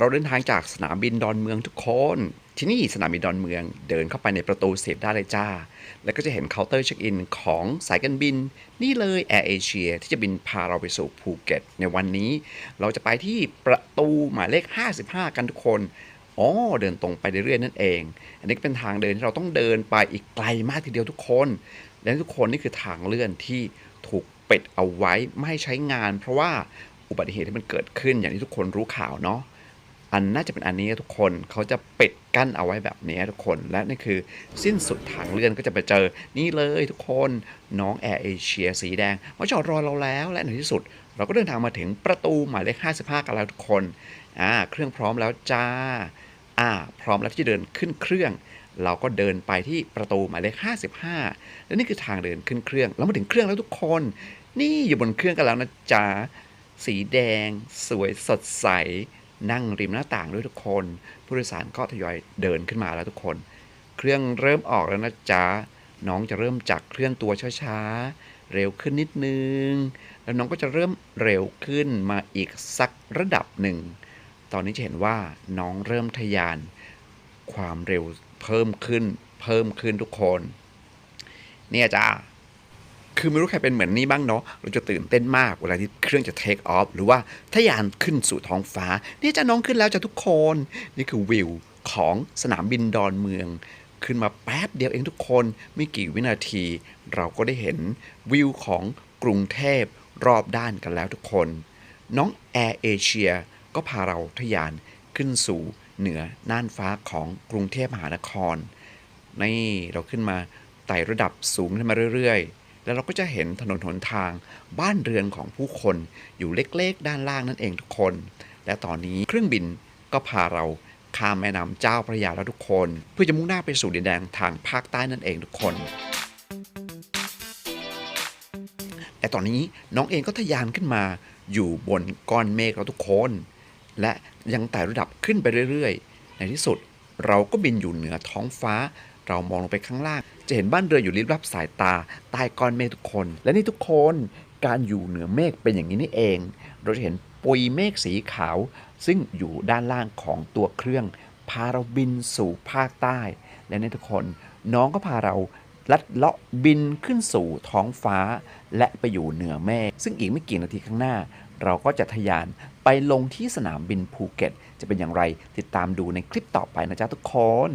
เราเดินทางจากสนามบินดอนเมืองทุกคน ที่นี่สนามบินดอนเมืองเดินเข้าไปในประตูเสียบได้เลยจ้า แล้วก็จะเห็นเคาน์เตอร์เช็คอินของสายการบิน นี่เลยแอร์เอเชียที่จะบินพาเราไปสู่ภูเก็ต ในวันนี้ เราจะไปที่ประตูหมายเลข 55 กันทุกคนอ๋อเดินตรงไปเรื่อยๆนั่นเอง อันนี้เป็นทางเดินที่เราต้องเดินไปอีกไกลมากทีเดียวทุกคน และทุกคนนี่คือทางเลื่อนที่ถูกปิดเอาไว้ไม่ใช้งาน เพราะว่าอุบัติเหตุที่มันเกิดขึ้นอย่างที่ทุกคนรู้ข่าวเนาะ อันน่าจะเป็นอันนี้ทุกคนเขาจะปิดกั้นเอาไว้แบบนี้ทุกคนและนี่คือสิ้นสุดทางเลื่อนก็จะไปเจอนี่เลยทุกคนน้องแอร์เอเชียสีแดงมาจอดรอเราแล้ว และในที่สุด เราก็เดินทางมาถึงประตูหมายเลข 55 กันแล้วทุกคนอ่าเครื่องพร้อมแล้วจ้าอ่าพร้อมแล้วที่จะเดินขึ้นเครื่องเราก็เดินไปที่ประตูหมายเลข 55 และนี่คือทางเดินขึ้นเครื่อง แล้วมาถึงเครื่องแล้วทุกคน นี่อยู่บนเครื่องกันแล้วนะจ๊ะ สีแดง สวยสดใส นั่งริมหน้าต่างด้วยทุกคน ผู้โดยสารก็ทยอยเดินขึ้นมาแล้วทุกคน เครื่องเริ่มออกแล้วนะจ๊ะน้องจะเริ่มจากเคลื่อนตัวช้าๆ เร็วขึ้นนิดนึง แล้วน้องก็จะเริ่มเร็วขึ้นมาอีกสักระดับหนึ่ง ตอนนี้จะเห็นว่าน้องเริ่มทะยาน ความเร็วเพิ่มขึ้น เพิ่มขึ้นทุกคน เนี่ยจ้า คือไม่รู้ใครเป็นเหมือนนี่บ้างเนาะเราจะตื่นเต้นมากเวลาที่เครื่องจะเทคออฟหรือว่าทะยานขึ้นสู่ท้องฟ้า นี่จะน้องขึ้นแล้วจะทุกคน นี่คือวิวของสนามบินดอนเมือง ขึ้นมาแป๊บเดียวเองทุกคนไม่กี่วินาที เราก็ได้เห็นวิวของกรุงเทพรอบด้านกันแล้วทุกคน น้องแอร์เอเชียก็พาเราทะยานขึ้นสู่เหนือน่านฟ้าของกรุงเทพมหานคร นี่เราขึ้นมาไต่ระดับสูงขึ้นมาเรื่อยๆ แล้วเราก็จะเห็นถนนหนทางบ้านเรือนของผู้คนอยู่เล็กๆ ด้านล่างนั่นเองทุกคน และตอนนี้เครื่องบินก็พาเราข้ามแม่น้ำเจ้าพระยาแล้วทุกคน เพื่อจะมุ่งหน้าไปสู่ดินแดนทางภาคใต้นั่นเองทุกคนแต่ตอนนี้น้องเองก็ทะยานขึ้นมาอยู่บนก้อนเมฆแล้วทุกคน และยังไต่ระดับขึ้นไปเรื่อยๆ ในที่สุดเราก็บินอยู่เหนือท้องฟ้า เรามองลงไปข้างล่าง จะเห็นบ้านเรืออยู่ริบรับสายตาใต้ก้อนเมฆทุกคน และนี่ทุกคนการอยู่เหนือเมฆเป็นอย่างนี้นี่เอง เราจะเห็นปุยเมฆสีขาว ซึ่งอยู่ด้านล่างของตัวเครื่อง พาเราบินสู่ภาคใต้ และนี่ทุกคนน้องก็พาเราลัดเลาะบินขึ้นสู่ท้องฟ้า และไปอยู่เหนือเมฆซึ่งอีกไม่กี่นาทีข้างหน้า เราก็จะทะยานไปลงที่สนามบินภูเก็ต จะเป็นอย่างไรติดตามดูในคลิปต่อไปนะจ๊ะทุกคน